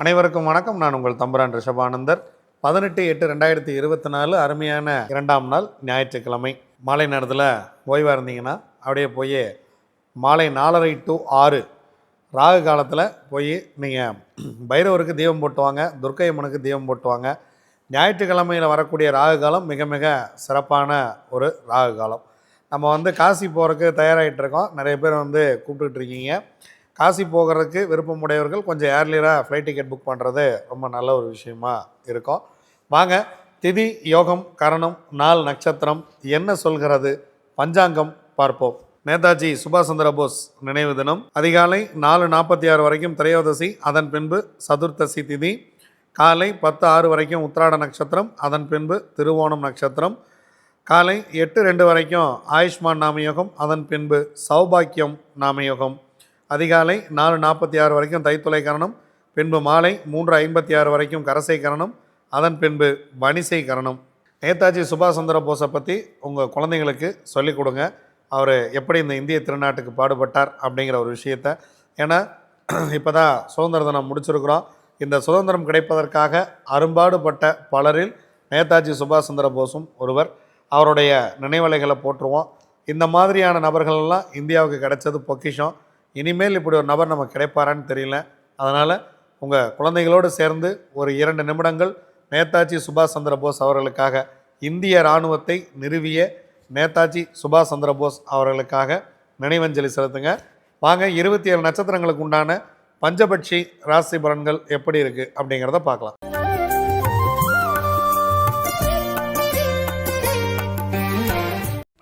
அனைவருக்கும் வணக்கம். நான் உங்கள் தம்பரான் ரிஷபானந்தர். பதினெட்டு எட்டு ரெண்டாயிரத்தி இருபத்தி நாலு அருமையான இரண்டாம் நாள் ஞாயிற்றுக்கிழமை. மாலை நேரத்தில் ஓய்வாக இருந்தீங்கன்னா அப்படியே போய் மாலை நாலரை டு ஆறு ராகு காலத்தில் போய் நீங்கள் பைரவருக்கு தீபம் போட்டுவாங்க துர்க்கை அம்மனுக்கு தீபம் போட்டுவாங்க ஞாயிற்றுக்கிழமையில் வரக்கூடிய ராகு காலம் மிக மிக சிறப்பான ஒரு ராகு காலம். நம்ம வந்து காசி போகிறதுக்கு தயாராகிட்டு இருக்கோம். நிறைய பேர் வந்து கூப்பிட்டுட்டு இருக்கீங்க. காசி போகிறதுக்கு விருப்பமுடையவர்கள் கொஞ்சம் ஏர்லியராக ஃப்ளைட் டிக்கெட் புக் பண்ணுறது ரொம்ப நல்ல ஒரு விஷயமா இருக்கும். வாங்க திதி யோகம் கரணம் நாள் நட்சத்திரம் என்ன சொல்கிறது? பஞ்சாங்கம் பார்ப்போம். நேதாஜி சுபாஷ் சந்திர போஸ் நினைவு தினம். அதிகாலை நாலு நாற்பத்தி ஆறு வரைக்கும் திரையோதசி அதன் பின்பு சதுர்த்தசி திதி. காலை பத்து ஆறு வரைக்கும் உத்திராட நட்சத்திரம் அதன் பின்பு திருவோணம் நட்சத்திரம். காலை எட்டு ரெண்டு வரைக்கும் ஆயுஷ்மான் நாமயோகம் அதன் பின்பு சௌபாக்கியம் நாமயோகம். அதிகாலை நாலு நாற்பத்தி ஆறு வரைக்கும் தைத்துளை கரணம் பின்பு மாலை மூன்று ஐம்பத்தி ஆறு வரைக்கும் கரசை கரணம் அதன் பின்பு வனிசை கரணம். நேதாஜி சுபாஷ் சந்திர போஸை பற்றி உங்கள் குழந்தைங்களுக்கு சொல்லிக் கொடுங்க. அவர் எப்படி இந்த இந்திய திருநாட்டுக்கு பாடுபட்டார் அப்படிங்கிற ஒரு விஷயத்த. ஏன்னா இப்போ தான் சுதந்திர தினம் முடிச்சிருக்கிறோம். இந்த சுதந்திரம் கிடைப்பதற்காக அரும்பாடுபட்ட பலரில் நேதாஜி சுபாஷ் சந்திர போஸும் ஒருவர். அவருடைய நினைவலைகளை போற்றுவோம். இந்த மாதிரியான நபர்களெல்லாம் இந்தியாவுக்கு கிடைச்சது பொக்கிஷம். இனிமேல் இப்படி ஒரு நபர் நமக்கு கிடைப்பாரான்னு தெரியல. அதனால் உங்கள் குழந்தைகளோடு சேர்ந்து ஒரு இரண்டு நிமிடங்கள் நேதாஜி சுபாஷ் சந்திர போஸ் அவர்களுக்காக இந்திய இராணுவத்தை நிறுவிய நேதாஜி சுபாஷ் சந்திர போஸ் அவர்களுக்காக நினைவஞ்சலி செலுத்துங்க. வாங்க இருபத்தி ஏழு நட்சத்திரங்களுக்கு உண்டான பஞ்சபட்சி ராசி பலன்கள் எப்படி இருக்குது அப்படிங்கிறத பார்க்கலாம்.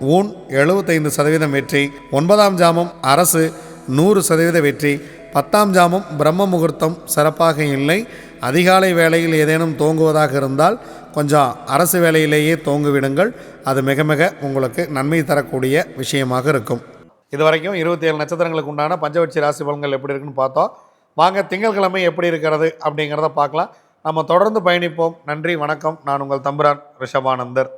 ஊன் எழுபத்தைந்து சதவீதம் வெற்றி ஒன்பதாம் ஜாமம் அரசு நூறு சதவீத வெற்றி பத்தாம் ஜாமம் பிரம்ம முகூர்த்தம் சிறப்பாக இல்லை. அதிகாலை வேளையில் ஏதேனும் தோங்குவதாக இருந்தால் கொஞ்சம் அரசு வேலையிலேயே தோங்குவிடுங்கள். அது மிக மிக உங்களுக்கு நன்மை தரக்கூடிய விஷயமாக இருக்கும். இது வரைக்கும் இருபத்தி ஏழு நட்சத்திரங்களுக்கு உண்டான பஞ்சவட்சி ராசி பலன்கள் எப்படி இருக்குன்னு பார்த்தோம். வாங்க திங்கட்கிழமை எப்படி இருக்கிறது அப்படிங்கிறத பார்க்கலாம். நம்ம தொடர்ந்து பயணிப்போம். நன்றி வணக்கம். நான் உங்கள் தம்புரான் ரிஷபானந்தர்.